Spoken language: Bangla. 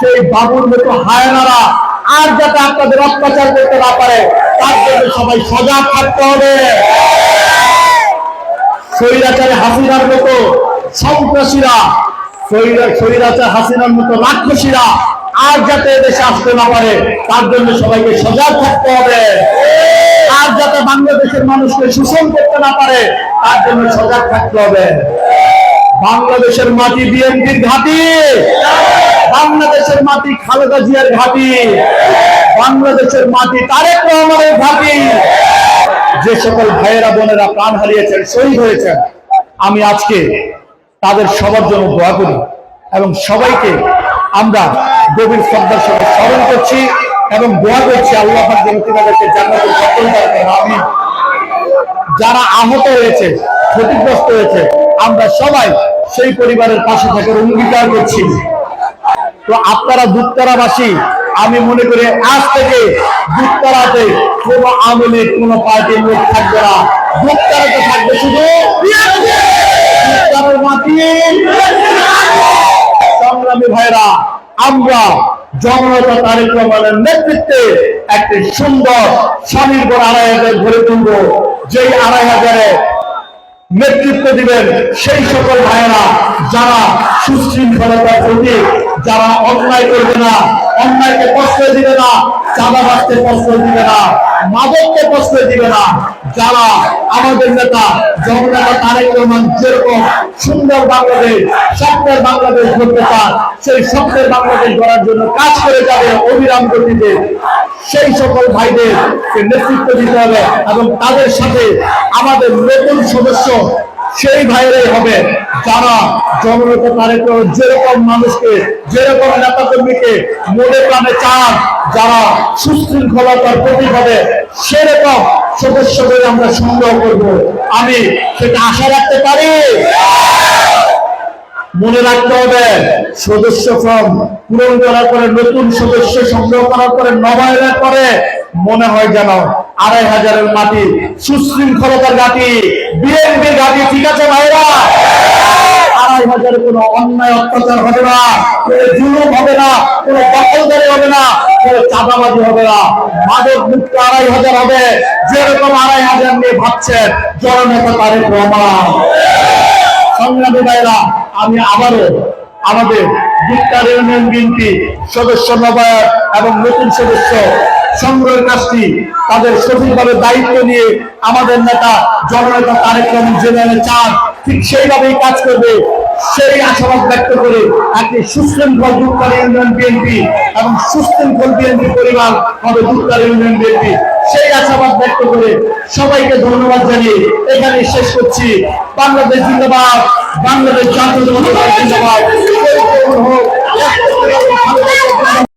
সেই বাবুর মতো হায়নারা আর যাতে আপনাদের অত্যাচার করতে না পারে, তার জন্য সবাই সজাগ থাকতে হবে। স্বৈরাচারী হাসিনার মতো সন্ত্রাসীরা স্বৈরাচার হাসিনার মতো রাক্ষসীরা আর যাতে দেশে আসতে না পারে, তার জন্য সবাইকে সজাগ থাকতে হবে। আর যাতে বাংলাদেশের মানুষকে শোষণ করতে না পারে, তার জন্য সজাগ থাকতে হবে। বাংলাদেশের মাটি বিএনপির ঘাঁটি। বাংলাদেশের মাটি খালেদা জিয়ার ঘাঁটি। বাংলাদেশের মাটি তারেক রহমানের ঘাঁটি। যে সকল ভাইয়েরা, বোনেরা প্রাণ হারিয়েছেন, শহীদ হয়েছেন, আমি আজকে তাদের সবার জন্য দোয়া করি এবং সবাইকে আমরা গভীর শ্রদ্ধার সাথে স্মরণ করছি এবং দোয়া করছি আল্লাহ ফেরদৌস দান করেন আমিন। যারা আহত হয়েছে, ক্ষতিগ্রস্ত হয়েছে, আমরা সবাই সেই পরিবারের পাশে থাকার অঙ্গীকার করছি। তো আপনারা দুত্তরাবাসী আমি মনে করি আজ থেকে দুত্তরাতে কোন আওয়ামী কোন পার্টির লোক থাকবে না। দুত্তরাতে থাকবে শুধু সংগ্রামী ভাইরা, আমরা জনতা তারেক রহমানের নেতৃত্বে একটি সুন্দর স্বনির্ভর আড়াই হাজার গড়ে তুলব। যেই আড়াই হাজারে নেতৃত্ব দিবেন সেই সকল ভাইয়েরা, যারা সুশৃঙ্খলতার প্রতি যারা অন্যায় করবে না, অন্যায়কে প্রশ্রয় দিবে না চাঁদা চাঁদাবাজকে প্রশ্রয় দিবে না, মাদককে প্রশ্রয় দিবে না, যারা আমাদের নেতা জননেতা তারেক রহমান যেরকম সুন্দর বাংলাদেশ, স্বপ্নের বাংলাদেশ গড়তে চান সেই স্বপ্নের বাংলাদেশ গড়ার জন্য কাজ করে যাবে অবিরাম গতিতে। সেই সকল ভাইদের নেতৃত্ব দিতে হবে এবং তাদের সাথে আমাদের নতুন সদস্য সেই ভাইরাই হবে যারা জননেতা যেরকম মানুষকে, যেরকম নেতা কর্মীকে মনে প্রাণে চান, যারা সুশৃঙ্খলতার প্রতীক হবে, সেরকম সদস্যদের আমরা সংগ্রহ করব। আমি সেটা আশা রাখতে পারি। মনে রাখতে হবে, সদস্য ফর্ম পূরণ করার পরে, নতুন সদস্য সংগ্রহ করার পরে, নবায়নের পরে মনে হয় যেন আড়াই হাজারের মাটি, সুশৃঙ্খলতার ঘাটি, বিএনপির ঘাটি, ঠিক আছে ভাইরা? আড়াই কোনো অন্যায়, অত্যাচার হবে না হবে না, কোনো হবে না চাঁদাবাজি হবে আড়াই হাজার হবে আড়াই হাজার নিয়ে ভাবছেন ভাইরা, আমি আবারও আমাদের বিএনপি সদস্য নবায়ক এবং নতুন সদস্য সংগ্রহের কাজটি তাদের সঠিকভাবে দায়িত্ব নিয়ে আমাদের নেতা জননেতা তারেক রহমান জেনারেল চান ঠিক সেইভাবেই কাজ করবে। সেই আশাবাদ ব্যক্ত করে একটি সুশৃঙ্খল দুধকারী ইউনিয়ন বিএনপি এবং সুশৃঙ্খল বিএনপি পরিবার হবে দুধকারী ইউনিয়ন বিএনপি। সেই আশাবাদ ব্যক্ত করে সবাইকে ধন্যবাদ জানিয়ে এখানে শেষ করছি। বাংলাদেশ জিন্দাবাদ, বাংলাদেশ জাতীয় জনতা জিন্দাবাদ।